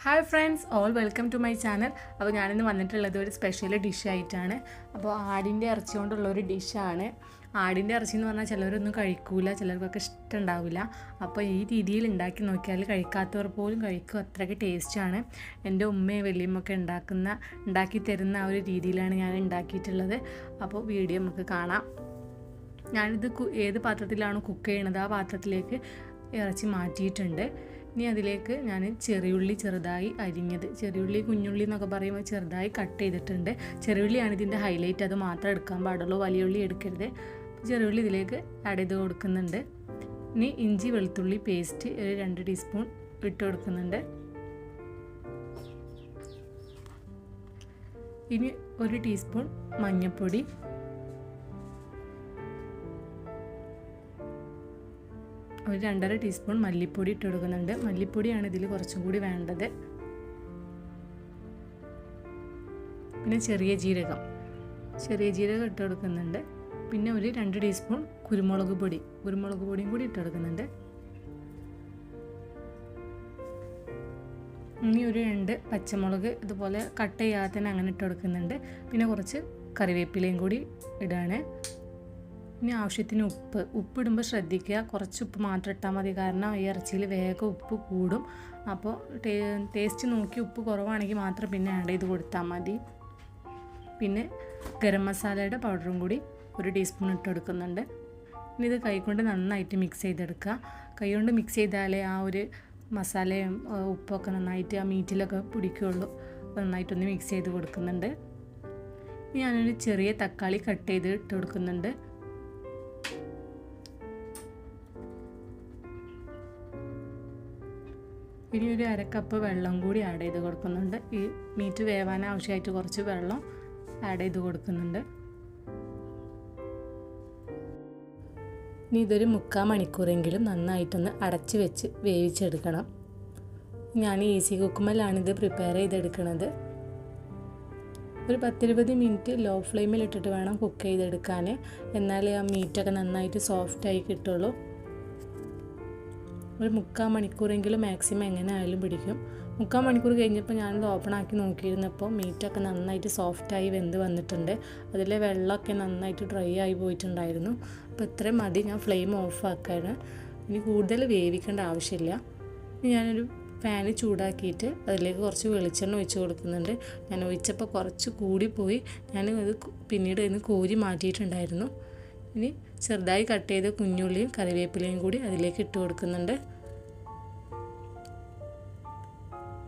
Hi friends all welcome to my channel അപ്പോൾ ഞാനിന്ന് വന്നിട്ടുള്ളത് ഒരു സ്പെഷ്യൽ ഡിഷായിട്ടാണ് അപ്പോൾ ആടിന്റെ ഇറച്ചി കൊണ്ടുള്ള ഒരു ഡിഷാണ് ആടിന്റെ ഇറച്ചി എന്ന് പറഞ്ഞാൽ ചിലരൊന്നും കഴിക്കൂല ചിലർക്കൊക്കെ ഇഷ്ടമുണ്ടാവില്ല. അപ്പോൾ ഈ രീതിയിൽ ഉണ്ടാക്കി നോക്കിയാൽ കഴിക്കാത്തവർ പോലും കഴിക്കും. അത്രയ്ക്ക് ടേസ്റ്റാണ് എന്റെ ഉമ്മയും വലിയമ്മൊക്കെ ഉണ്ടാക്കുന്ന ഉണ്ടാക്കി തരുന്ന ആ ഒരു രീതിയിലാണ് ഞാൻ ഉണ്ടാക്കിയിട്ടുള്ളത്. അപ്പോൾ വീഡിയോ നമുക്ക് കാണാം. ഞാനിത് ഏത് പാത്രത്തിലാണ് കുക്ക് ചെയ്യണത്? ആ പാത്രത്തിലേക്ക് ഇറച്ചി മാറ്റിയിട്ടുണ്ട്. ഇനി അതിലേക്ക് ഞാൻ ചെറിയുള്ളി ചെറുതായി അരിഞ്ഞത്. ചെറിയുള്ളി കുഞ്ഞുള്ളി എന്നൊക്കെ പറയുമ്പോൾ ചെറുതായി കട്ട് ചെയ്തിട്ടുണ്ട്. ചെറിയുള്ളിയാണ് ഇതിന്റെ ഹൈലൈറ്റ് അത് മാത്രം എടുക്കാൻ പാടുള്ളൂ. വലിയ ഉള്ളി എടുക്കരുത്. ചെറിയുള്ളി ഇതിലേക്ക് ആഡ് ചെയ്ത് കൊടുക്കുന്നുണ്ട്. ഇനി ഇഞ്ചി വെളുത്തുള്ളി പേസ്റ്റ് ഒരു രണ്ട് ടീസ്പൂൺ ഇട്ട് കൊടുക്കുന്നുണ്ട്. ഇനി ഒരു ടീസ്പൂൺ മഞ്ഞൾപ്പൊടി ഒരു രണ്ടര ടീസ്പൂൺ മല്ലിപ്പൊടി ഇട്ട് കൊടുക്കുന്നുണ്ട്. മല്ലിപ്പൊടിയാണ് ഇതിൽ കുറച്ചും കൂടി വേണ്ടത്. പിന്നെ ചെറിയ ജീരകം. ചെറിയ ജീരകം ഇട്ട് കൊടുക്കുന്നുണ്ട്. പിന്നെ ഒരു രണ്ട് ടീസ്പൂൺ കുരുമുളക് പൊടി. കുരുമുളക് പൊടിയും കൂടി ഇട്ട് കൊടുക്കുന്നുണ്ട്. ഇനി ഒരു രണ്ട് പച്ചമുളക് ഇതുപോലെ കട്ട് ചെയ്യാതെ തന്നെ അങ്ങനെ ഇട്ട് കൊടുക്കുന്നുണ്ട്. പിന്നെ കുറച്ച് കറിവേപ്പിലയും കൂടി ഇടുകയാണ് ഇനി ആവശ്യത്തിന് ഉപ്പ്. ഉപ്പിടുമ്പോൾ ശ്രദ്ധിക്കുക. കുറച്ച് ഉപ്പ് മാത്രം ഇട്ടാൽ മതി. കാരണം ഈ ഇറച്ചിയിൽ വേഗം ഉപ്പ് കൂടും. അപ്പോൾ ടേസ്റ്റ് നോക്കി ഉപ്പ് കുറവാണെങ്കിൽ മാത്രം പിന്നെ ആഡ് ചെയ്ത് കൊടുത്താൽ മതി. പിന്നെ ഗരം മസാലയുടെ പൗഡറും കൂടി ഒരു ടീസ്പൂൺ ഇട്ട് കൊടുക്കുന്നുണ്ട്. ഇനി ഇത് കൈകൊണ്ട് നന്നായിട്ട് മിക്സ് ചെയ്തെടുക്കുക. കൈകൊണ്ട് മിക്സ് ചെയ്താലേ ആ ഒരു മസാലയും ഉപ്പൊക്കെ നന്നായിട്ട് ആ മീറ്റിലൊക്കെ പിടിക്കുകയുള്ളൂ നന്നായിട്ടൊന്ന് മിക്സ് ചെയ്ത് കൊടുക്കുന്നുണ്ട്. ഞാനൊരു ചെറിയ തക്കാളി കട്ട് ചെയ്ത് ഇട്ട് കൊടുക്കുന്നുണ്ട്. ഇനി ഒരു അരക്കപ്പ് കപ്പ് വെള്ളം കൂടി ആഡ് ചെയ്ത് കൊടുക്കുന്നുണ്ട്. ഈ മീറ്റ് വേവാൻ ആവശ്യമായിട്ട് കുറച്ച് വെള്ളം ആഡ് ചെയ്ത് കൊടുക്കുന്നുണ്ട്. ഇനി ഇതൊരു മുക്കാൽ മണിക്കൂറെങ്കിലും നന്നായിട്ടൊന്ന് അടച്ച് വെച്ച് വേവിച്ചെടുക്കണം. ഞാൻ ഈസി ഇത് പ്രിപ്പയർ ചെയ്തെടുക്കുന്നത് ഒരു പത്തിരുപത് മിനിറ്റ് ലോ ഫ്ലെയിമിൽ ഇട്ടിട്ട് വേണം കുക്ക് ചെയ്തെടുക്കാൻ. എന്നാലേ ആ മീറ്റൊക്കെ നന്നായിട്ട് സോഫ്റ്റായി കിട്ടുള്ളൂ. ഒരു മുക്കാൽ മണിക്കൂറെങ്കിലും മാക്സിമം എങ്ങനെ ആയാലും പിടിക്കും. മുക്കാൽ മണിക്കൂർ കഴിഞ്ഞപ്പോൾ ഞാനത് ഓപ്പൺ ആക്കി നോക്കിയിരുന്നപ്പോൾ മീറ്റൊക്കെ നന്നായിട്ട് സോഫ്റ്റായി വെന്ത് വന്നിട്ടുണ്ട്. അതിലെ വെള്ളമൊക്കെ നന്നായിട്ട് ഡ്രൈ ആയി പോയിട്ടുണ്ടായിരുന്നു. അപ്പോൾ ഇത്രയും മതി ഞാൻ ഫ്ലെയിം ഓഫ് ആക്കാണ്. ഇനി കൂടുതൽ വേവിക്കേണ്ട ആവശ്യമില്ല. ഞാനൊരു പാന് ചൂടാക്കിയിട്ട് അതിലേക്ക് കുറച്ച് വെളിച്ചെണ്ണ ഒഴിച്ച് കൊടുക്കുന്നുണ്ട്. ഞാൻ ഒഴിച്ചപ്പോൾ കുറച്ച് കൂടിപ്പോയി. ഞാൻ ഇത് പിന്നീട് ഇന്ന് കോരി മാറ്റിയിട്ടുണ്ടായിരുന്നു. ഇനി ചെറുതായി കട്ട് ചെയ്ത കുഞ്ഞുള്ളിയും കറിവേപ്പിലയും കൂടി അതിലേക്ക് ഇട്ട് കൊടുക്കുന്നുണ്ട്.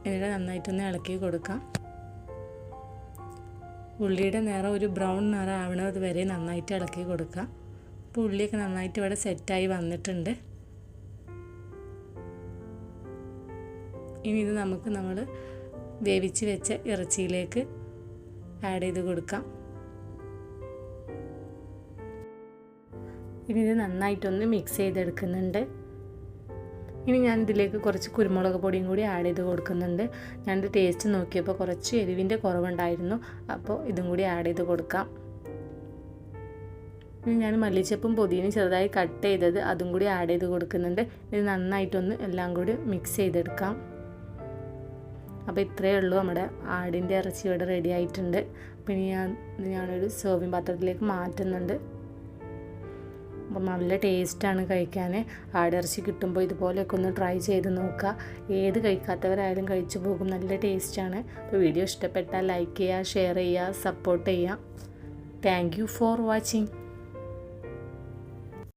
എന്നിട്ട് നന്നായിട്ടൊന്ന് ഇളക്കി കൊടുക്കാം. ഉള്ളിയുടെ നിറം ഒരു ബ്രൗൺ നിറം ആവണത് വരെ നന്നായിട്ട് ഇളക്കി കൊടുക്കാം. അപ്പോൾ ഉള്ളിയൊക്കെ നന്നായിട്ട് ഇവിടെ സെറ്റായി വന്നിട്ടുണ്ട്. ഇനി ഇത് നമുക്ക് നമ്മൾ വേവിച്ച് വെച്ച ഇറച്ചിയിലേക്ക് ആഡ് ചെയ്ത് കൊടുക്കാം. ഇനി ഇത് നന്നായിട്ടൊന്ന് മിക്സ് ചെയ്തെടുക്കുന്നുണ്ട്. ഇനി ഞാൻ ഇതിലേക്ക് കുറച്ച് കുരുമുളക് പൊടിയും കൂടി ആഡ് ചെയ്ത് കൊടുക്കുന്നുണ്ട്. ഞാനിത് ടേസ്റ്റ് നോക്കിയപ്പോൾ കുറച്ച് എരിവിന്റെ കുറവുണ്ടായിരുന്നു. അപ്പോൾ ഇതും കൂടി ആഡ് ചെയ്ത് കൊടുക്കാം. ഇനി ഞാൻ മല്ലിച്ചപ്പും പൊതിയും ചെറുതായി കട്ട് ചെയ്തത് അതും കൂടി ആഡ് ചെയ്ത് കൊടുക്കുന്നുണ്ട്. ഇത് നന്നായിട്ടൊന്ന് എല്ലാം കൂടി മിക്സ് ചെയ്തെടുക്കാം. അപ്പോൾ ഇത്രയേ ഉള്ളൂ നമ്മുടെ ആടിന്റെ ഇറച്ചി ഇവിടെ റെഡി ആയിട്ടുണ്ട് ഇനി ഞാൻ ഞാനൊരു സെർവിങ് പാത്രത്തിലേക്ക് മാറ്റുന്നുണ്ട്. അപ്പം നല്ല ടേസ്റ്റാണ് കഴിക്കാൻ. ആടിറച്ചി കിട്ടുമ്പോൾ ഇതുപോലെയൊക്കെ ഒന്ന് ട്രൈ ചെയ്ത് നോക്കുക. ഏത് കഴിക്കാത്തവരായാലും കഴിച്ചു പോകും. നല്ല ടേസ്റ്റാണ്. അപ്പോൾ വീഡിയോ ഇഷ്ടപ്പെട്ടാൽ ലൈക്ക് ചെയ്യുക ഷെയർ ചെയ്യുക സപ്പോർട്ട് ചെയ്യുക. Thank you for watching.